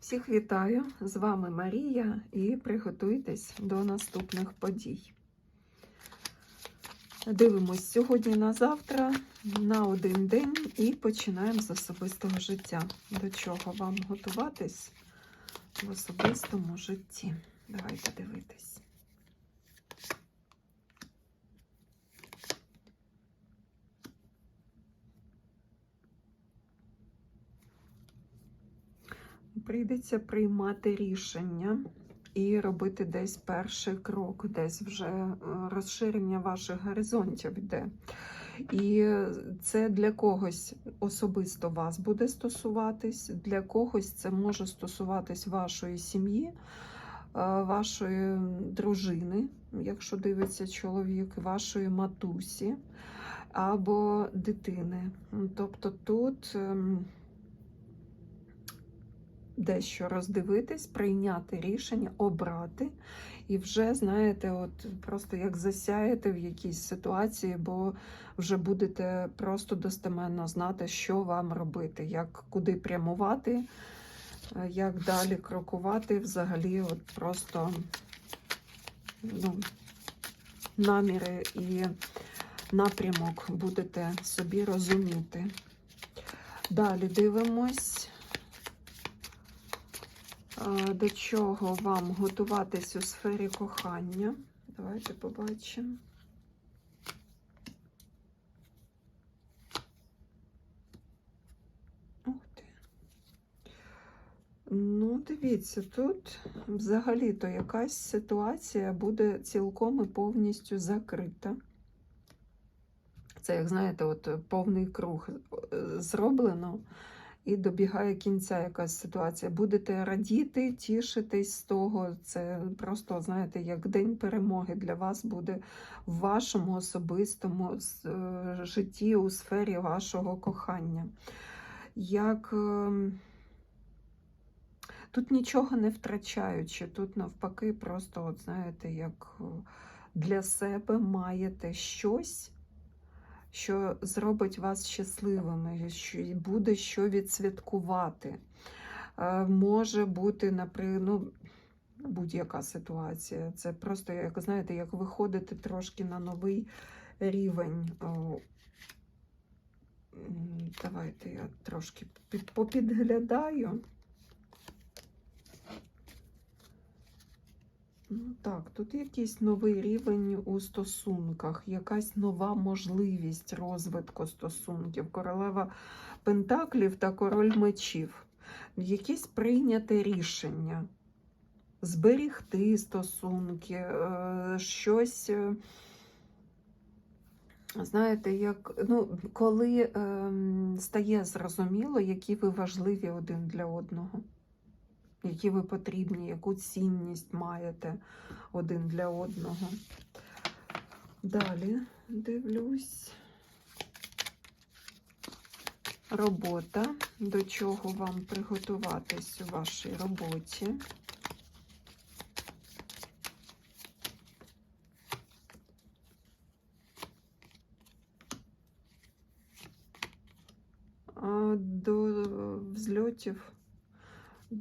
Всіх вітаю! З вами Марія і приготуйтесь до наступних подій. Дивимось сьогодні на завтра, на один день і починаємо з особистого життя. До чого вам готуватись в особистому житті? Давайте дивитись. Прийдеться приймати рішення і робити десь перший крок, десь вже е, розширення ваших горизонтів йде. І це для когось особисто вас буде стосуватись, для когось це може стосуватись вашої сім'ї, е, вашої дружини, якщо дивиться чоловік, вашої матусі або дитини. Тобто тут. Дещо роздивитись, прийняти рішення, обрати. І вже, знаєте, от просто як засяєте в якійсь ситуації, бо вже будете просто достеменно знати, що вам робити, як куди прямувати, е, як далі крокувати. Взагалі, от просто ну, наміри і напрямок будете собі розуміти. Далі дивимось. До чого вам готуватись у сфері кохання? Давайте побачимо. Ну, дивіться, тут взагалі-то якась ситуація буде цілком і повністю закрита. Це, як знаєте, от повний круг е, зроблено і добігає кінця якась ситуація. Будете радіти, тішитись з того. Це просто, знаєте, як день перемоги для вас буде в вашому особистому е, житті у сфері вашого кохання. Як ем, Тут нічого не втрачаючи, тут навпаки, просто, от знаєте, як е, для себе маєте щось що зробить вас щасливими, що буде що відсвяткувати. Е, Може бути, наприклад, ну, будь-яка ситуація. Це просто, як знаєте, як виходити трошки на новий рівень. Давайте я трошки попідглядаю. Ну так, тут якийсь новий рівень у стосунках, якась нова можливість розвитку стосунків. Королева Пентаклів та король мечів. Якесь прийняте рішення. Зберігти стосунки, е, щось, е, знаєте, як, ну, коли ем, стає зрозуміло, які ви важливі один для одного які ви потрібні, яку цінність маєте один для одного. Далі дивлюсь. Робота, до чого вам приготуватись у вашій роботі. До взльотів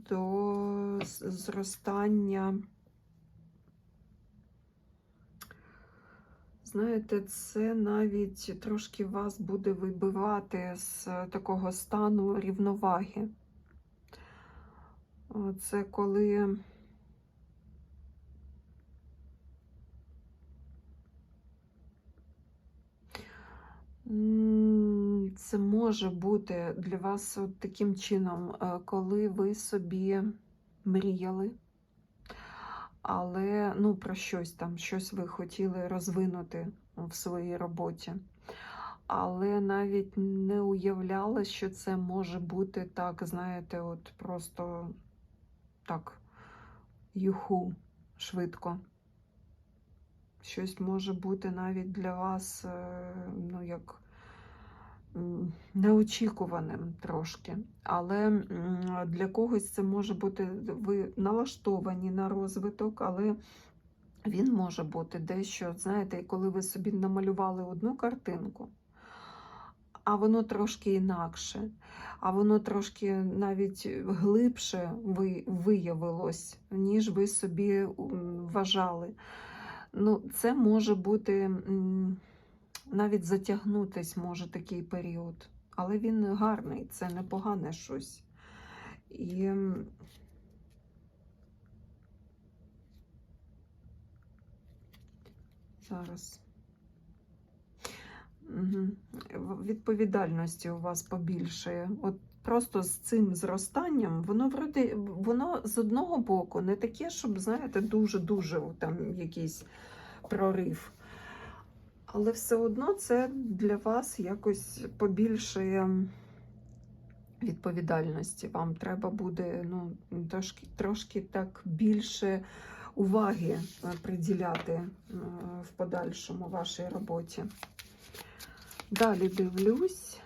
до зростання. Знаєте, це навіть трошки вас буде вибивати з такого стану рівноваги. Це коли Це може бути для вас от таким чином, е, коли ви собі мріяли, але ну, про щось там, щось ви хотіли розвинути в своїй роботі. Але навіть не уявляли, що це може бути так, знаєте, от просто так, юху, швидко. Щось може бути навіть для вас, е, ну, як неочікуваним трошки. Але для когось це може бути, ви налаштовані на розвиток, але він може бути дещо, знаєте, коли ви собі намалювали одну картинку, а воно трошки інакше, а воно трошки навіть глибше ви- виявилось, ніж ви собі вважали. Ну, це може бути навіть затягнутись може такий період, але він гарний, це непогане щось. І зараз. В- Відповідальності у вас побільшає. От просто з цим зростанням, воно вроде, воно з одного боку не таке, щоб, знаєте, дуже-дуже там якийсь прорив. Але все одно це для вас якось побільшує відповідальності. Вам треба буде ну, трошки, трошки так більше уваги е, приділяти е, в подальшому вашій роботі. Далі дивлюсь,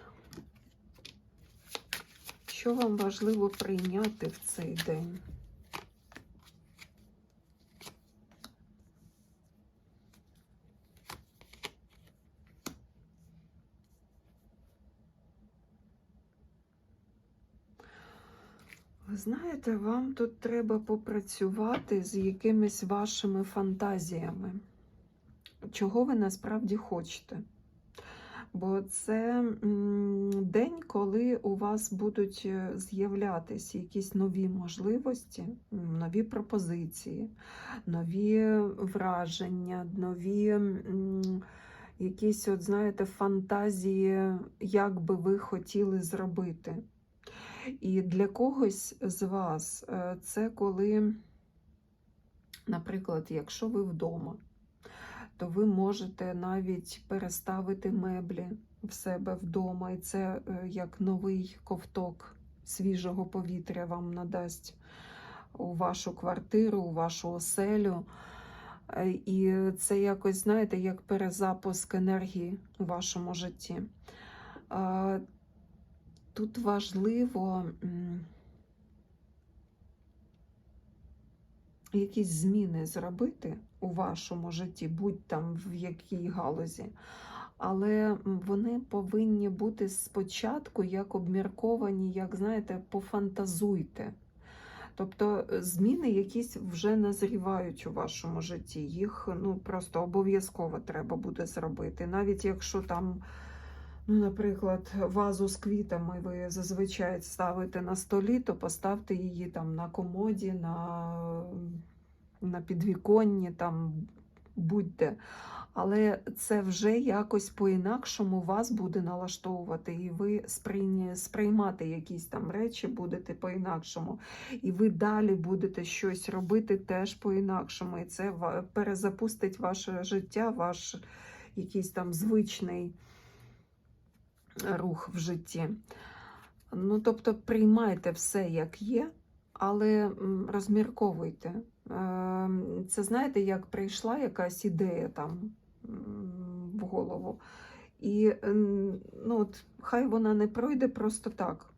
що вам важливо прийняти в цей день. Знаєте, вам тут треба попрацювати з якимись вашими фантазіями, чого ви насправді хочете. Бо це день, коли у вас будуть е, з'являтися якісь нові можливості, нові пропозиції, нові враження, нові якісь, от, знаєте, фантазії, як би ви хотіли зробити. І для когось з вас е, це коли, наприклад, якщо ви вдома, то ви можете навіть переставити меблі в себе вдома, і це е, як новий ковток свіжого повітря вам надасть у вашу квартиру, у вашу оселю. Е, І це якось, знаєте, як перезапуск енергії у вашому житті. Тут важливо якісь зміни зробити у вашому житті, будь там в якій галузі, але вони повинні бути спочатку як обмірковані, як знаєте, пофантазуйте. Тобто е, зміни якісь вже назрівають у вашому житті. Їх ну, просто обов'язково треба буде зробити. Навіть якщо там, ну, наприклад, вазу з квітами ви зазвичай ставите на столі, то поставте її там на комоді, на, на підвіконні, там будьте. Але це вже якось по-інакшому вас буде налаштовувати, і ви сприйня- сприймати якісь там речі будете по-інакшому. І ви далі будете щось робити теж по-інакшому. І це перезапустить ваше життя, ваш якийсь там звичний рух в житті. Ну, тобто, приймайте все, як є, але розмірковуйте. Ем, Це знаєте, як прийшла якась ідея там в голову. І ем, ну, от, хай вона не пройде просто так.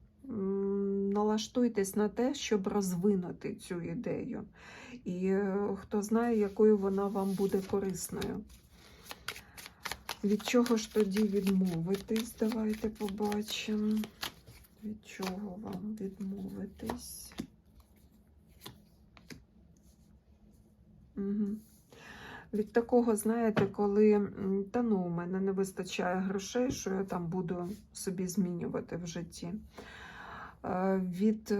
Налаштуйтесь на те, щоб розвинути цю ідею. І е, хто знає, якою вона вам буде корисною. Від чого ж тоді відмовитись? Давайте побачимо. Від чого вам відмовитись? Угу. Від такого, знаєте, коли та ну, у мене не вистачає грошей, що я там буду собі змінювати в житті. Е, Від,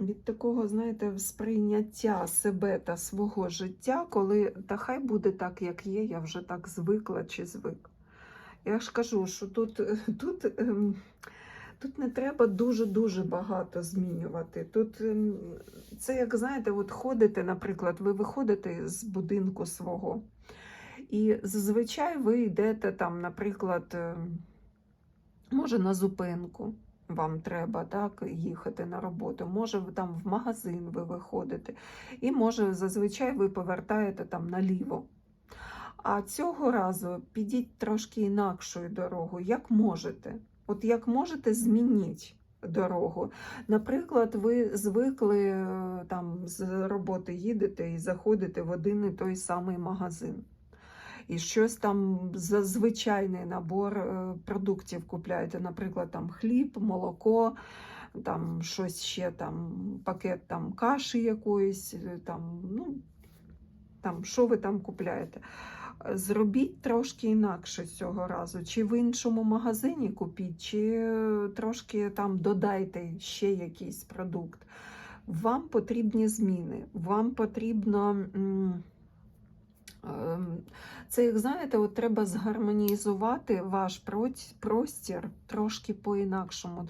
від такого, знаєте, сприйняття себе та свого життя, коли та хай буде так, як є, я вже так звикла чи звик. Я ж кажу, що тут, тут, ем, тут не треба дуже-дуже багато змінювати. Тут ем, це, як знаєте, от ходите, наприклад, ви виходите з будинку свого, і зазвичай ви йдете там, наприклад, ем, може на зупинку. Вам треба так їхати на роботу, може там в магазин ви виходите, і може зазвичай ви повертаєте там наліво. А цього разу підіть трошки інакшою дорогою, як можете. От як можете, змініть дорогу. Наприклад, ви звикли е, там з роботи їдете і заходите в один і той самий магазин. І щось там за звичайний набор е, продуктів купляєте, наприклад, там хліб, молоко, там щось ще там, пакет там каші якоїсь, е, там, ну, там, що ви там купляєте. Зробіть трошки інакше цього разу. Чи в іншому магазині купіть, чи трошки там додайте ще якийсь продукт. Вам потрібні зміни, вам потрібно. Ем, Це, як знаєте, от треба згармонізувати ваш простір трошки по-інакшому.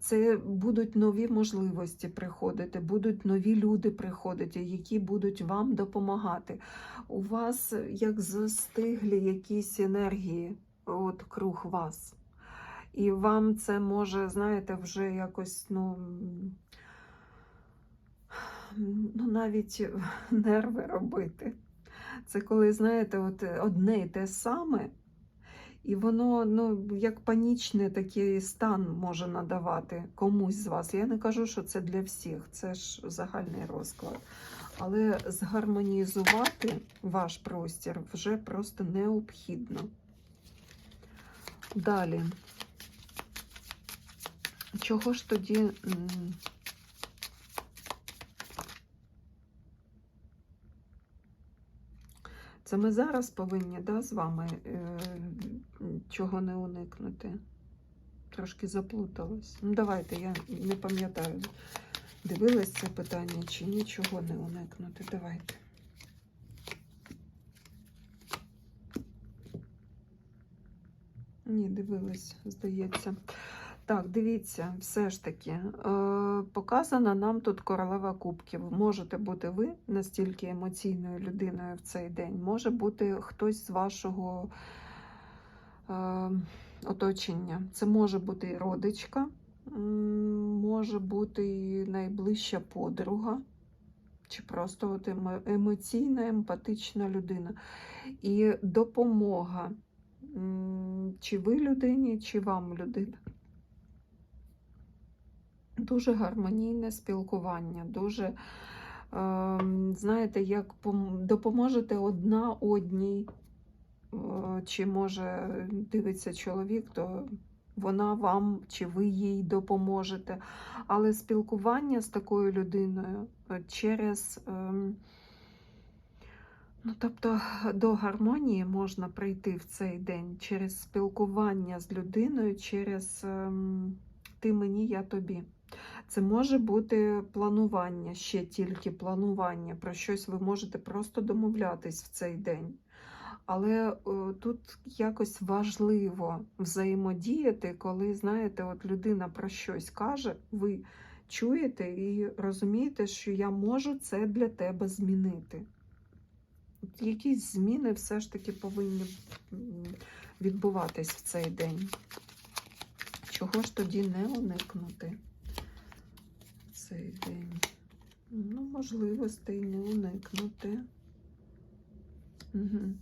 Це будуть нові можливості приходити, будуть нові люди приходити, які будуть вам допомагати. У вас як застиглі якісь енергії от круг вас. І вам це може, знаєте, вже якось, ну, ну навіть нерви робити. Це коли, знаєте, от одне і те саме, і воно ну, як панічний такий стан може надавати комусь з вас. Я не кажу, що це для всіх, це ж загальний розклад. Але згармонізувати ваш простір вже просто необхідно. Далі. Чого ж тоді. Це ми зараз повинні да, з вами е, чого не уникнути. Трошки заплуталась. Ну, давайте, я не пам'ятаю, дивилась це питання чи нічого не уникнути. Давайте. Ні, дивилась, здається. Так, дивіться, все ж таки, е, показана нам тут королева кубків. Можете бути ви настільки емоційною людиною в цей день, може бути хтось з вашого е, оточення. Це може бути родичка, може бути найближча подруга, чи просто от емоційна, емпатична людина. І допомога. Чи ви людині, чи вам людина. Дуже гармонійне спілкування, дуже, е, знаєте, як допоможете одна одній, е, чи може дивиться чоловік, то вона вам чи ви їй допоможете. Але спілкування з такою людиною е, через. ем, Ну, тобто до гармонії можна прийти в цей день через спілкування з людиною, через ем, ти мені, я тобі. Це може бути планування, ще тільки планування. Про щось ви можете просто домовлятись в цей день. Але е, тут якось важливо взаємодіяти, коли, знаєте, от людина про щось каже, ви чуєте і розумієте, що я можу це для тебе змінити. От Якісь зміни все ж таки повинні відбуватись в цей день. Чого ж тоді не уникнути цей день? Ну, можливостей не уникнути. Угу.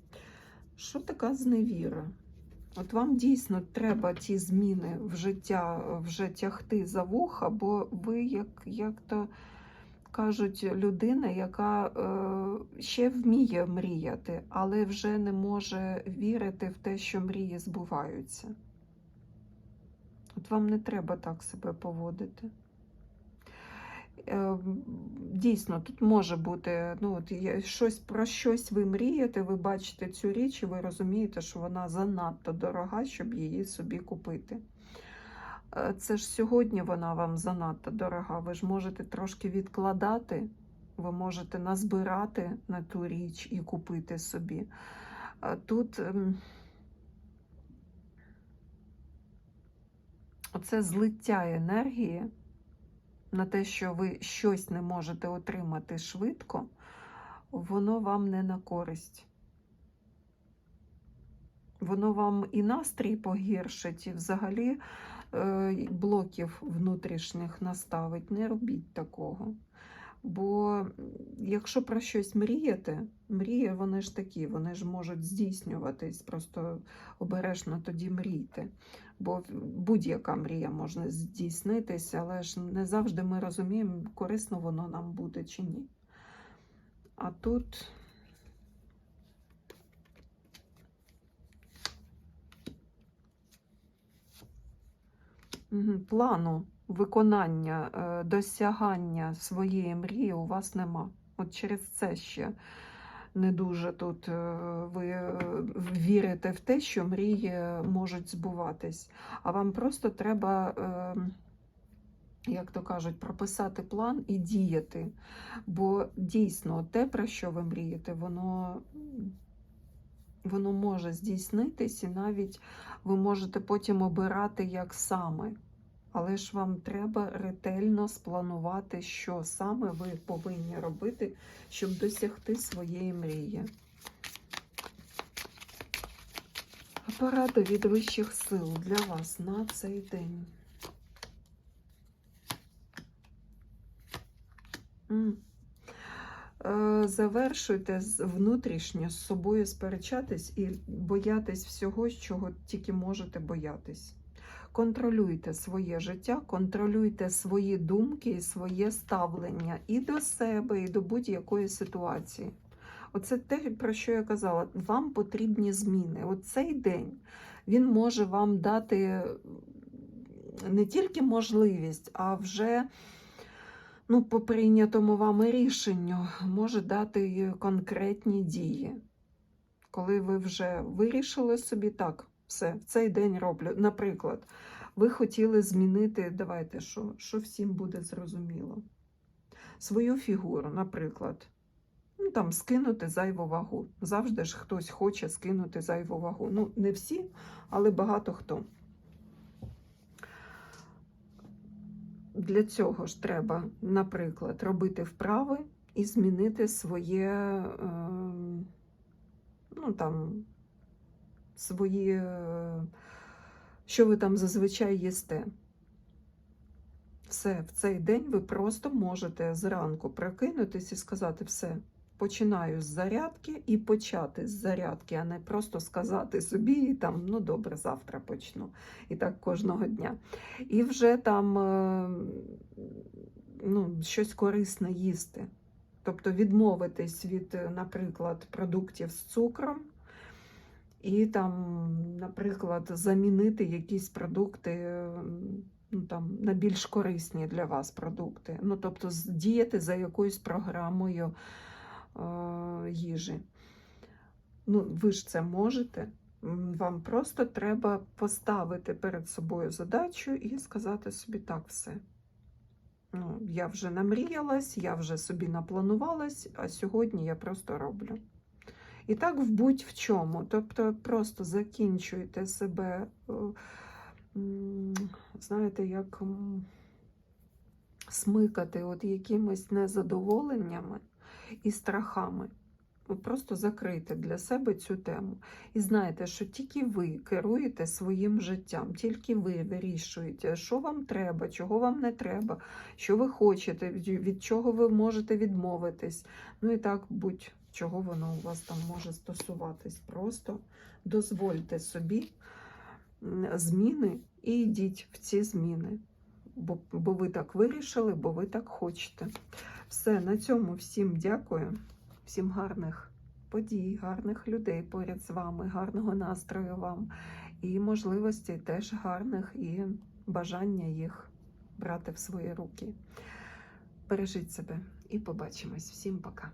Що така зневіра? От вам дійсно треба ті зміни в життя вже тягти за вуха, бо ви, як, як то кажуть, людина, яка е, ще вміє мріяти, але вже не може вірити в те, що мрії збуваються. От вам не треба так себе поводити. Е, Дійсно, тут може бути ну, от щось про щось ви мрієте, ви бачите цю річ, і ви розумієте, що вона занадто дорога, щоб її собі купити. Е, Це ж сьогодні вона вам занадто дорога. Ви ж можете трошки відкладати, ви можете назбирати на ту річ і купити собі. Тут ем, оце злиття енергії на те, що ви щось не можете отримати швидко, воно вам не на користь. Воно вам і настрій погіршить, і взагалі е, блоків внутрішніх наставить. Не робіть такого. Бо якщо про щось мріяти, мрії вони ж такі, вони ж можуть здійснюватись, просто обережно тоді мрійте бо будь-яка мрія може здійснитися, але ж не завжди ми розуміємо, корисно воно нам буде чи ні. А тут. Плану виконання, е, досягання своєї мрії у вас нема. От через це ще не дуже тут е, ви е, вірите в те, що мрії можуть збуватись. А вам просто треба, е, як то кажуть, прописати план і діяти. Бо дійсно те, про що ви мрієте, воно, воно може здійснитись, і навіть ви можете потім обирати, як саме. Але ж вам треба ретельно спланувати, що саме ви повинні робити, щоб досягти своєї мрії. Порада від вищих сил для вас на цей день. Е, Завершуйте внутрішньо з собою сперечатись і боятись всього, чого тільки можете боятись. Контролюйте своє життя, контролюйте свої думки і своє ставлення і до себе, і до будь-якої ситуації. Оце те, про що я казала. Вам потрібні зміни. Оцей день він може вам дати не тільки можливість, а вже ну, по прийнятому вами рішенню може дати конкретні дії. Коли ви вже вирішили собі так, все, в цей день роблю. Наприклад, ви хотіли змінити, давайте, що, що всім буде зрозуміло. Свою фігуру, наприклад, ну, там, скинути зайву вагу. Завжди ж хтось хоче скинути зайву вагу. Ну, не всі, але багато хто. Для цього ж треба, наприклад, робити вправи і змінити своє, е, ну там, свої, е, що ви там зазвичай їсте. Все, в цей день ви просто можете зранку прокинутись і сказати все. Починаю з зарядки і почати з зарядки, а не просто сказати собі, і там, ну добре, завтра почну. І так кожного дня. І вже там е, ну, щось корисне їсти. Тобто відмовитись від, е, наприклад, продуктів з цукром, і там, наприклад, замінити якісь продукти ну, там, на більш корисні для вас продукти. Ну, тобто, діяти за якоюсь програмою е, їжі. Ну, ви ж це можете. Вам просто треба поставити перед собою задачу і сказати собі так все. Ну, я вже намріялась, я вже собі напланувалась, а сьогодні я просто роблю. І так в будь-в чому. Тобто просто закінчуйте себе, е, знаєте, як смикати от якимись незадоволеннями і страхами. Просто закрийте для себе цю тему. І знайте, що тільки ви керуєте своїм життям, тільки ви вирішуєте, що вам треба, чого вам не треба, що ви хочете, від- чого ви можете відмовитись. Ну і так, будь-чого воно у вас там може стосуватись. Просто дозвольте собі зміни і йдіть в ці зміни. Бо, бо ви так вирішили, бо ви так хочете. Все, на цьому всім дякую. Всім гарних подій, гарних людей поряд з вами, гарного настрою вам і можливості теж гарних і бажання їх брати в свої руки. Бережіть себе і побачимось. Всім пока.